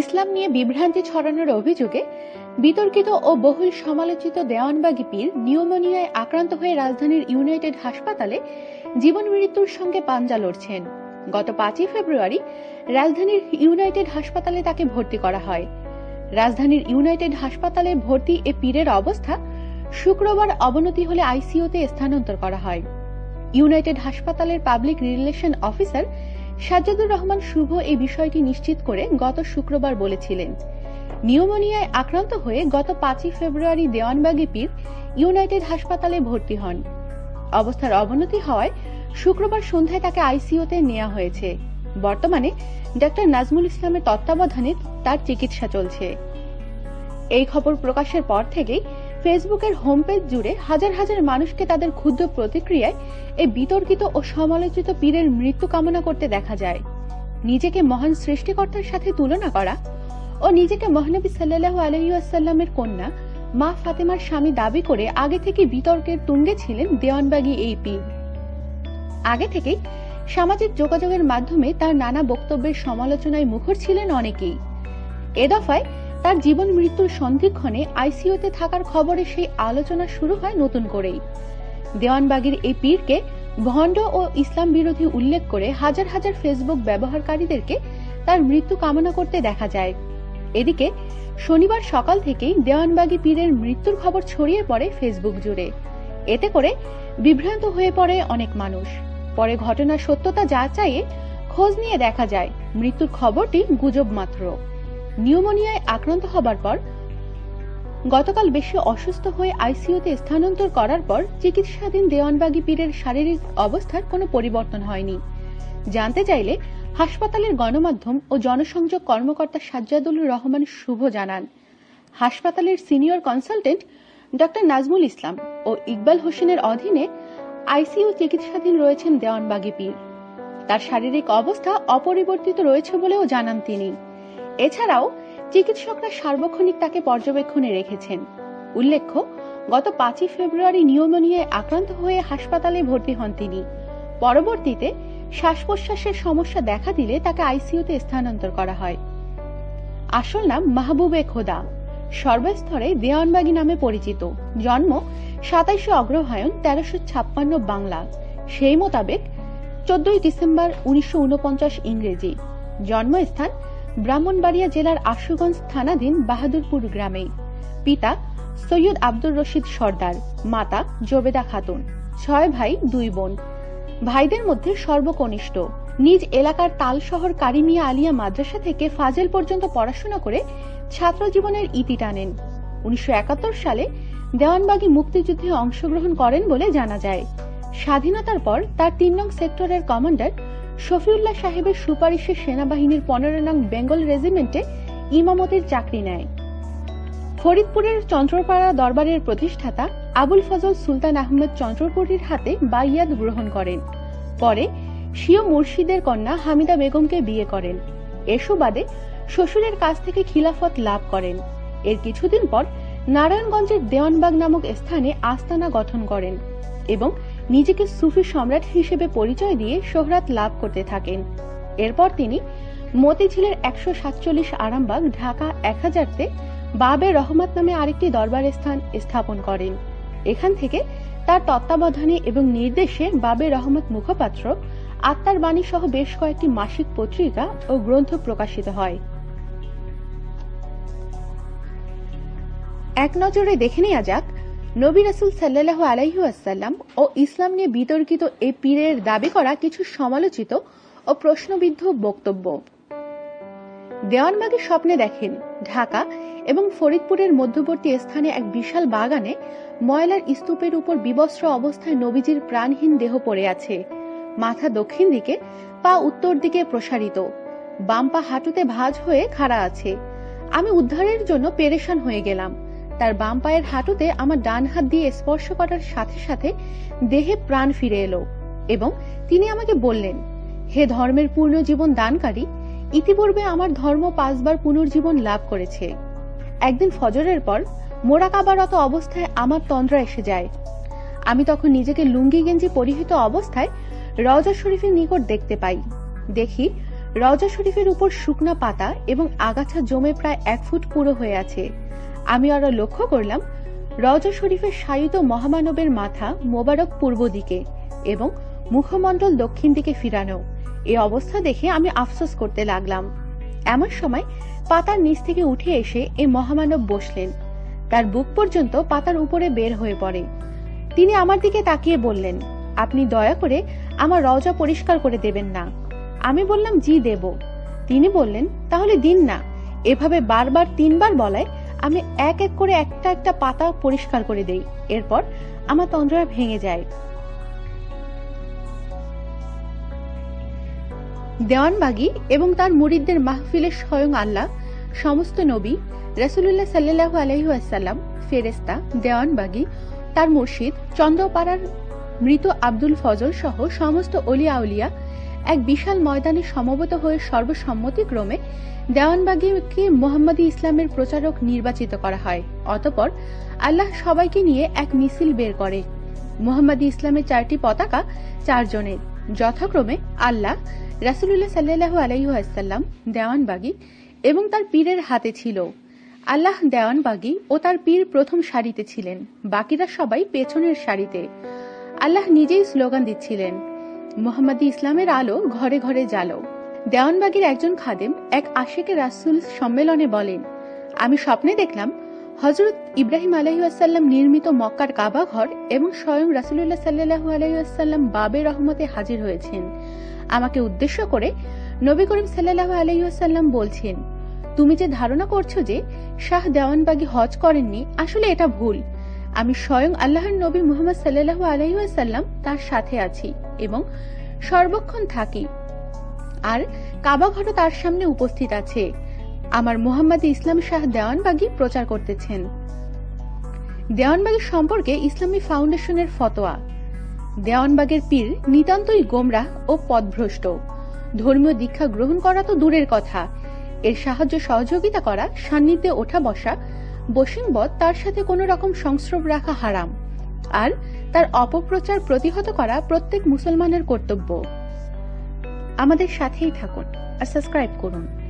ইসলাম নিয়ে বিভ্রান্তি ছড়ানোর অভিযোগে বিতর্কিত ও বহুল সমালোচিত দেওয়ানবাগি পীর নিউমোনিয়ায় আক্রান্ত হয়ে রাজধানীর ইউনাইটেড হাসপাতালে জীবন মৃত্যুর সঙ্গে পাঞ্জা লড়ছেন। গত পাঁচই ফেব্রুয়ারি রাজধানীর ইউনাইটেড হাসপাতালে তাকে ভর্তি করা হয়। রাজধানীর ইউনাইটেড হাসপাতালে ভর্তি এ পীরের অবস্থা শুক্রবার অবনতি হলে আইসিইউতে স্থানান্তর করা হয়। ইউনাইটেড হাসপাতালের public relation officer Sajjadur Rahman Shuvo এই বিষয়টি নিশ্চিত করে গত শুক্রবার বলেছিলেন, নিউমোনিয়ায় আক্রান্ত হয়ে গত পাঁচই ফেব্রুয়ারি দেওয়ানবাগি পীর ইউনাইটেড হাসপাতালে ভর্তি হন। অবস্থার অবনতি হওয়ায় শুক্রবার সন্ধ্যায় তাকে আইসিইউতে নেওয়া হয়েছে। বর্তমানে ডাক্তার নাজমুল ইসলামের তত্ত্বাবধানে তার চিকিৎসা চলছে। এই খবর প্রকাশের পর থেকেই ফেসবুকের হোম পেজ জুড়ে হাজার হাজার মানুষকে তাদের ক্ষুদ্র প্রতিক্রিয়ায় এই বিতর্কিত ও সমালোচিত পীরের মৃত্যু কামনা করতে দেখা যায়। নিজেকে মহান সৃষ্টিকর্তার সাথে তুলনা করা ও নিজেকে মহানবী সাল্লাহ আলহিউসাল্লামের কন্যা মা ফাতেমার স্বামী দাবি করে আগে থেকে বিতর্কের তুঙ্গে ছিলেন দেওয়ানবাগী এই পীর। আগে থেকেই সামাজিক যোগাযোগের মাধ্যমে তার নানা বক্তব্যের সমালোচনায় মুখর ছিলেন অনেকেই। এ দফায় তার জীবন মৃত্যুর সন্ধিক্ষণে আইসিইউতে থাকার খবরে সেই আলোচনা শুরু হয় নতুন করেই। দেওয়ানবাগির এই পীরকে ভণ্ড ও ইসলাম বিরোধী উল্লেখ করে হাজার হাজার ফেসবুক ব্যবহারকারীদেরকে তার মৃত্যু কামনা করতে দেখা যায়। এদিকে, শনিবার সকাল থেকেই দেওয়ানবাগি পীরের মৃত্যুর খবর ছড়িয়ে পড়ে ফেসবুক জুড়ে। এতে করে বিভ্রান্ত হয়ে পড়ে অনেক মানুষ। পরে ঘটনার সত্যতা যাচাইয়ে খোঁজ নিয়ে দেখা যায়, মৃত্যুর খবরটি গুজব মাত্র। নিউমোনিয়ায় আক্রান্ত হবার পর, গতকাল বেশি অসুস্থ হয়ে আইসিইউতে স্থানান্তর করার পর চিকিৎসাধীন দেওয়ানবাগি পীরের শারীরিক অবস্থার কোনো পরিবর্তন হয়নি। জানতে চাইলে হাসপাতালের গণমাধ্যম ও জনসংযোগ কর্মকর্তা সাজ্জাদুল রহমান শুভ জানান। হাসপাতালের senior consultant doctor Nazmul Islam ও ইকবাল হোসেনের অধীনে আইসিইউ চিকিৎসাধীন রয়েছেন দেওয়ানবাগি পীর। তার শারীরিক অবস্থা অপরিবর্তিত রয়েছে বলেও জানান তিনি। এছাড়াও, চিকিৎসকরা সার্বক্ষণিক তাকে পর্যবেক্ষণে রেখেছেন। উল্লেখ্য, গত পাঁচই ফেব্রুয়ারি নিউমোনিয়ায় আক্রান্ত হয়ে হাসপাতালে ভর্তি হন তিনি। পরবর্তীতে শ্বাস প্রশ্বাসের সমস্যা দেখা দিলে তাকে আইসিইউতে স্থানান্তর করা হয়। আসল নাম মাহবুবে খোদা। সর্বস্তরে দেওয়ানবাগি নামে পরিচিত। জন্ম সাতাইশে অগ্রহায়ণ, তেরোশো ছাপ্পান্ন বাংলা। সেই মোতাবেক চোদ্দই ডিসেম্বর উনিশশো উনপঞ্চাশ ইংরেজি। জন্মস্থান ব্রাহ্মণবাড়িয়া জেলার আশুগঞ্জ থানাধীন বাহাদুরপুর গ্রামে। পিতা সৈয়দ আব্দুর রশিদ সর্দার, মাতা জবেদা খাতুন, ছয় ভাই, দুই বোন। ভাইদের মধ্যে সর্বকনিষ্ঠ। নিজ এলাকার তাল শহর কারিমিয়া আলিয়া মাদ্রাসা থেকে ফাজেল পর্যন্ত পড়াশোনা করে ছাত্র জীবনের ইতি টানেন। উনিশশো একাত্তর সালে দেওয়ানবাগী মুক্তিযুদ্ধে অংশগ্রহণ করেন বলে জানা যায়। স্বাধীনতার পর তার তিন নং সেক্টরের কমান্ডার শফিউল্লাহ সাহেবের সুপারিশে সেনাবাহিনীর পনেরো নং বেঙ্গল রেজিমেন্টে ইমামতের চাকরি নেয়। ফরিদপুরের চন্দ্রপাড়া দরবারের প্রতিষ্ঠাতা আবুল ফজল সুলতান আহমেদ চন্দ্রপুরীর হাতে বাইয়াত গ্রহণ করেন। পরে স্বীয় মুর্শিদের কন্যা হামিদা বেগমকে বিয়ে করেন। এ সুবাদে শ্বশুরের কাছ থেকে খিলাফত লাভ করেন। এর কিছুদিন পর নারায়ণগঞ্জের দেওয়ানবাগ নামক স্থানে আস্তানা গঠন করেন এবং নিজেকে সুফি সম্রাট হিসেবে পরিচয় দিয়ে শোহরাত লাভ করতে থাকেন। এরপর তিনি মতিঝিলের একশো সাতচল্লিশ আরামবাগ, ঢাকা এক হাজারতে বাবে রহমত নামে আরেকটি দরবার স্থান স্থাপন করেন। এখান থেকে তার তত্ত্বাবধানে এবং নির্দেশে বাবে রহমত মুখপাত্র, আত্মার বাণী সহ বেশ কয়েকটি মাসিক পত্রিকা ও গ্রন্থ প্রকাশিত হয়। এক নজরে দেখে নেওয়া যাক নবী রাসুল সাল্লাহ আলাইহু আসাল্লাম ও ইসলাম নিয়ে বিতর্কিত এ পীরের দাবি করা কিছু সমালোচিত ও প্রশ্নবিদ্ধ বক্তব্য। দেওয়ানবাগে স্বপ্নে দেখেন, ঢাকা এবং ফরিদপুরের মধ্যবর্তী স্থানে এক বিশাল বাগানে ময়লার স্তূপের উপর বিবস্ত্র অবস্থায় নবীজির প্রাণহীন দেহ পড়ে আছে। মাথা দক্ষিণ দিকে, পা উত্তর দিকে প্রসারিত। বাম পা হাঁটুতে ভাঁজ হয়ে খাড়া আছে। আমি উদ্ধারের জন্য পেরেশান হয়ে গেলাম। তার বাম পায়ের হাঁটুতে আমার ডান হাত দিয়ে স্পর্শ করার সাথে সাথে দেহে প্রাণ ফিরে এলো এবং তিনি আমাকে বললেন, হে ধর্মের পূর্ণ জীবন দানকারী, ইতিপূর্বে আমার ধর্ম পাঁচবার পুনর্জীবন লাভ করেছে। একদিন ফজরের পর মোরাকাবারত অবস্থায় আমার তন্দ্রা এসে যায়। আমি তখন নিজেকে লুঙ্গি গেঞ্জি পরিহিত অবস্থায় রওজা শরীফের নিকট দেখতে পাই। দেখি রওজা শরীফের উপর শুকনা পাতা এবং আগাছা জমে প্রায় এক ফুট পুরো হয়ে আছে। আমি আরও লক্ষ্য করলাম, রওজা শরীফের শায়িত মহামানবের মাথা মোবারক পূর্ব দিকে এবং মুখমণ্ডল দক্ষিণ দিকে ফিরানো। এই অবস্থা দেখে আমি আফসোস করতে লাগলাম। এমন সময় পাতার নিচ থেকে উঠে এসে এই মহামানব বসলেন। তার বুক পর্যন্ত পাতার উপরে বের হয়ে পড়ে। তিনি আমার দিকে তাকিয়ে বললেন, আপনি দয়া করে আমার রজা পরিষ্কার করে দেবেন না। আমি বললাম, জি, দেব। তিনি বললেন, তাহলে দিন না। এভাবে বারবার, তিনবার বলায় আমি এক এক করে একটা একটা পাতা পরিষ্কার করে দেই। এরপর আমার তন্দ্রা ভেঙে যায়। দেওয়ানবাগি এবং তার মুরিদদের মাহফিলে স্বয়ং আল্লাহ, সমস্ত নবী, রাসুলুল্লাহ সাল্লাহ আলহিহাসাল্লাম ফেরেস্তা দেওয়ানবাগি, তার মুর্শিদ, চন্দ্রপাড়ার মৃত আব্দুল ফজল সহ সমস্ত অলিয়া উলিয়া এক বিশাল ময়দানে সমবেত হয়ে সর্বসম্মতিক্রমে দেওয়ানবাগিকে মোহাম্মদী ইসলামের প্রচারক নির্বাচিত করা হয়। অতপর আল্লাহ সবাইকে নিয়ে এক মিছিল বের করে। মোহাম্মদী ইসলামের চারটি পতাকা চারজনের যথাক্রমে আল্লাহ রাসুলুল্লাহ সাল্লাহু আলাইহাল্লাম দেওয়ানবাগি এবং তার পীরের হাতে ছিল। আল্লাহ দেওয়ানবাগি ও তার পীর প্রথম সারিতে ছিলেন। বাকিরা সবাই পেছনের সারিতে। আল্লাহ নিজেই স্লোগান দিচ্ছিলেন মোহাম্মদী ইসলামের আলো ঘরে ঘরে জালো দেওয়ানবাগির একজন খাদেম এক আশেকে রাসুল সম্মেলনে বলেন, আমি স্বপ্নে দেখলাম হজরত ইব্রাহিম আলহিউসাল্লাম নির্মিত মক্কার কাবা ঘর এবং স্বয়ং রাসুল্লাহ সাল্লাহু আলহিউসাল্লাম বাবে রহমতে হাজির হয়েছেন। আমাকে উদ্দেশ্য করে নবী করিম সাল্লাহ আলহিউসাল্লাম বলছেন, তুমি যে ধারণা করছ যে শাহ দেওয়ানবাগি হজ করেননি, আসলে এটা ভুল। আমি স্বয়ং আল্লাহর নবী মুহাম্মদ সাল্লাহ আলহিউসাল্লাম তার সাথে আছি এবং সর্বক্ষণ থাকি। আর কাবা ঘরও তার সামনে উপস্থিত আছে। আমার মোহাম্মদ ইসলাম শাহ দেওয়ানবাগি প্রচার করতেছেন। দেওয়ানবাগি সম্পর্কে ইসলামী ফাউন্ডেশনের ফতোয়া। দেওয়ানবাগের পীর নিতান্তই গোমরাহ ও পদভ্রষ্ট। ধর্মীয় দীক্ষা গ্রহণ করা তো দূরের কথা। এর সাহায্য সহযোগিতা করা, সান্নিধ্যে ওঠা বসা বসিংবদ তার সাথে কোনো রকম সংস্রব রাখা হারাম। আর তার অপপ্রচার প্রতিহত করা প্রত্যেক মুসলমানের কর্তব্য। আমাদের সাথেই থাকুন আর সাবস্ক্রাইব করুন।